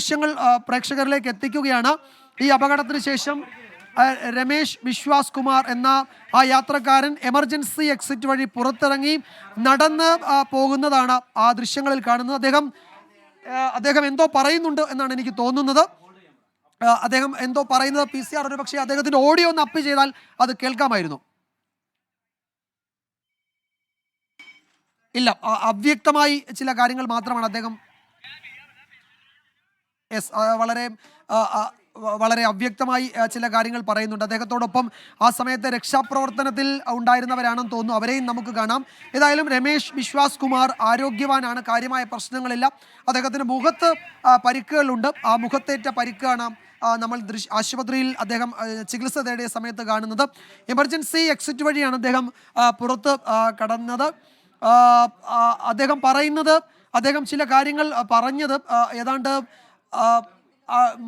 ദൃശ്യങ്ങൾ പ്രേക്ഷകരിലേക്ക് എത്തിക്കുകയാണ്. ഈ അപകടത്തിന് ശേഷം രമേശ് വിശ്വാസ് കുമാർ എന്ന ആ യാത്രക്കാരൻ എമർജൻസി എക്സിറ്റ് വഴി പുറത്തിറങ്ങി നടന്ന് പോകുന്നതാണ് ആ ദൃശ്യങ്ങളിൽ കാണുന്നത്. അദ്ദേഹം അദ്ദേഹം എന്തോ പറയുന്നുണ്ട് എന്നാണ് എനിക്ക് തോന്നുന്നത്. അദ്ദേഹം എന്തോ പറയുന്നത് പി സി ആർ ഒരു പക്ഷേ അദ്ദേഹത്തിന്റെ ഓഡിയോ ഒന്ന് അപ്പ് ചെയ്താൽ അത് കേൾക്കാമായിരുന്നു. ഇല്ല അവ്യക്തമായി ചില കാര്യങ്ങൾ മാത്രമാണ് അദ്ദേഹം യെസ് വളരെ വളരെ അവ്യക്തമായി ചില കാര്യങ്ങൾ പറയുന്നുണ്ട്. അദ്ദേഹത്തോടൊപ്പം ആ സമയത്ത് രക്ഷാപ്രവർത്തനത്തിൽ ഉണ്ടായിരുന്നവരാണെന്ന് തോന്നുന്നു. അവരെയും നമുക്ക് കാണാം. ഏതായാലും രമേശ് വിശ്വാസ് കുമാർ ആരോഗ്യവാനാണ്. കാര്യമായ പ്രശ്നങ്ങളില്ല. അദ്ദേഹത്തിന് മുഖത്ത് പരിക്കുകളുണ്ട്. ആ മുഖത്തേറ്റ പരിക്കാണ് നമ്മൾ ദൃശ് ആശുപത്രിയിൽ അദ്ദേഹം ചികിത്സ തേടിയ സമയത്ത് കാണുന്നത്. എമർജൻസി എക്സിറ്റ് വഴിയാണ് അദ്ദേഹം പുറത്ത് കടന്നത്. അദ്ദേഹം പറയുന്നത് അദ്ദേഹം ചില കാര്യങ്ങൾ പറഞ്ഞത് ഏതാണ്ട്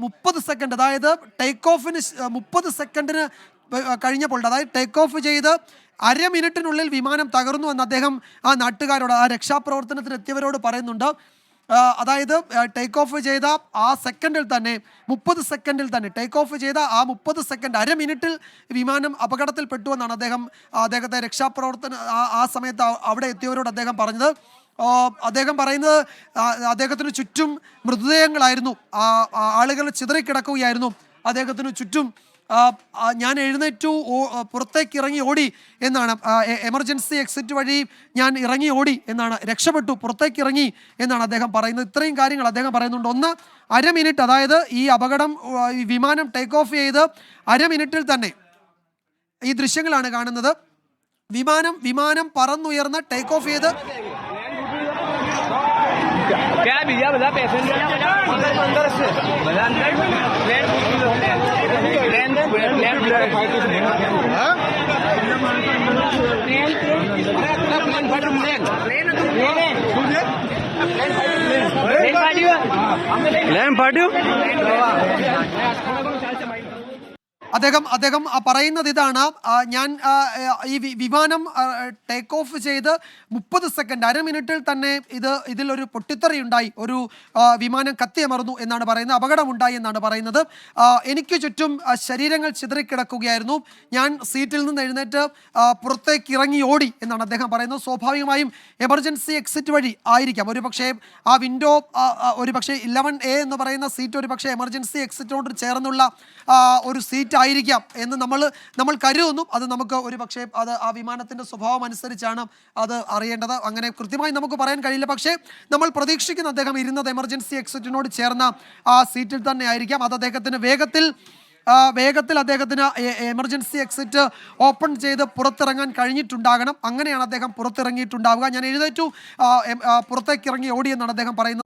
മുപ്പത് സെക്കൻഡ് അതായത് ടേക്ക് ഓഫിന് മുപ്പത് സെക്കൻഡിന് കഴിഞ്ഞപ്പോൾ അതായത് ടേക്ക് ഓഫ് ചെയ്ത് അര മിനിറ്റിനുള്ളിൽ വിമാനം തകർന്നു എന്ന് അദ്ദേഹം ആ നാട്ടുകാരോട് ആ രക്ഷാപ്രവർത്തനത്തിന് എത്തിയവരോട് പറയുന്നുണ്ട്. അതായത് ടേക്ക് ഓഫ് ചെയ്ത ആ സെക്കൻഡിൽ തന്നെ മുപ്പത് സെക്കൻഡിൽ തന്നെ ടേക്ക് ഓഫ് ചെയ്ത ആ മുപ്പത് സെക്കൻഡ് അര മിനിറ്റിൽ വിമാനം അപകടത്തിൽപ്പെട്ടു എന്നാണ് അദ്ദേഹം അദ്ദേഹത്തെ രക്ഷാപ്രവർത്തന ആ സമയത്ത് അവിടെ എത്തിയവരോട് അദ്ദേഹം പറഞ്ഞത്. അദ്ദേഹം പറയുന്നത് അദ്ദേഹത്തിന് ചുറ്റും മൃതദേഹങ്ങളായിരുന്നു. ആളുകൾ ചിതറിക്കിടക്കുകയായിരുന്നു. അദ്ദേഹത്തിന് ചുറ്റും ഞാൻ എഴുന്നേറ്റു പുറത്തേക്ക് ഇറങ്ങി ഓടി എന്നാണ്. എമർജൻസി എക്സിറ്റ് വഴി ഞാൻ ഇറങ്ങി ഓടി എന്നാണ്. രക്ഷപ്പെട്ടു പുറത്തേക്ക് ഇറങ്ങി എന്നാണ് അദ്ദേഹം പറയുന്നത്. ഇത്രയും കാര്യങ്ങൾ അദ്ദേഹം പറയുന്നുണ്ട്. ഒന്ന് അര മിനിറ്റ് അതായത് ഈ അപകടം വിമാനം ടേക്ക് ഓഫ് ചെയ്ത് അര മിനിറ്റിൽ തന്നെ ഈ ദൃശ്യങ്ങളാണ് കാണുന്നത്. വിമാനം വിമാനം പറന്നുയർന്ന് ടേക്ക് ഓഫ് ചെയ്ത് ત્યાં બીજા બધા પેસેન્જર અંદર છે. બધા પ્લેન ફાટ્યું അദ്ദേഹം അദ്ദേഹം പറയുന്നത് ഇതാണ്. ഞാൻ ഈ വിമാനം ടേക്ക് ഓഫ് ചെയ്ത് മുപ്പത് സെക്കൻഡ് അര മിനിറ്റിൽ തന്നെ ഇത് ഇതിലൊരു പൊട്ടിത്തെറി ഉണ്ടായി. ഒരു വിമാനം കത്തിയമർന്നു എന്നാണ് പറയുന്നത്. അപകടമുണ്ടായി എന്നാണ് പറയുന്നത്. എനിക്ക് ചുറ്റും ശരീരങ്ങൾ ചിതറിക്കിടക്കുകയായിരുന്നു. ഞാൻ സീറ്റിൽ നിന്ന് എഴുന്നേറ്റ് പുറത്തേക്ക് ഇറങ്ങി ഓടി എന്നാണ് അദ്ദേഹം പറയുന്നത്. സ്വാഭാവികമായും എമർജൻസി എക്സിറ്റ് വഴി ആയിരിക്കാം. ഒരു പക്ഷേ ആ വിൻഡോ ഒരു പക്ഷേ ഇലവൻ എ എന്ന് പറയുന്ന സീറ്റ് ഒരു പക്ഷേ എമർജൻസി എക്സിറ്റിനോട് ചേർന്നുള്ള ഒരു സീറ്റ് ആയിരിക്കാം എന്ന് നമ്മൾ നമ്മൾ കരുതുന്നു. അത് നമുക്ക് ഒരു പക്ഷേ അത് ആ വിമാനത്തിന്റെ സ്വഭാവം അനുസരിച്ചാണ് അത് അറിയേണ്ടത്. അങ്ങനെ കൃത്യമായി നമുക്ക് പറയാൻ കഴിയില്ല. പക്ഷേ നമ്മൾ പ്രതീക്ഷിക്കുന്ന അദ്ദേഹം ഇരുന്നത് എമർജൻസി എക്സിറ്റിനോട് ചേർന്ന ആ സീറ്റിൽ തന്നെ ആയിരിക്കാം. അത് അദ്ദേഹത്തിന് വേഗത്തിൽ വേഗത്തിൽ അദ്ദേഹത്തിന് എമർജൻസി എക്സിറ്റ് ഓപ്പൺ ചെയ്ത് പുറത്തിറങ്ങാൻ കഴിഞ്ഞിട്ടുണ്ടാകണം. അങ്ങനെയാണ് അദ്ദേഹം പുറത്തിറങ്ങിയിട്ടുണ്ടാവുക. ഞാൻ എഴുന്നേറ്റു പുറത്തേക്ക് ഇറങ്ങി ഓടിയെന്നാണ് അദ്ദേഹം പറയുന്നത്.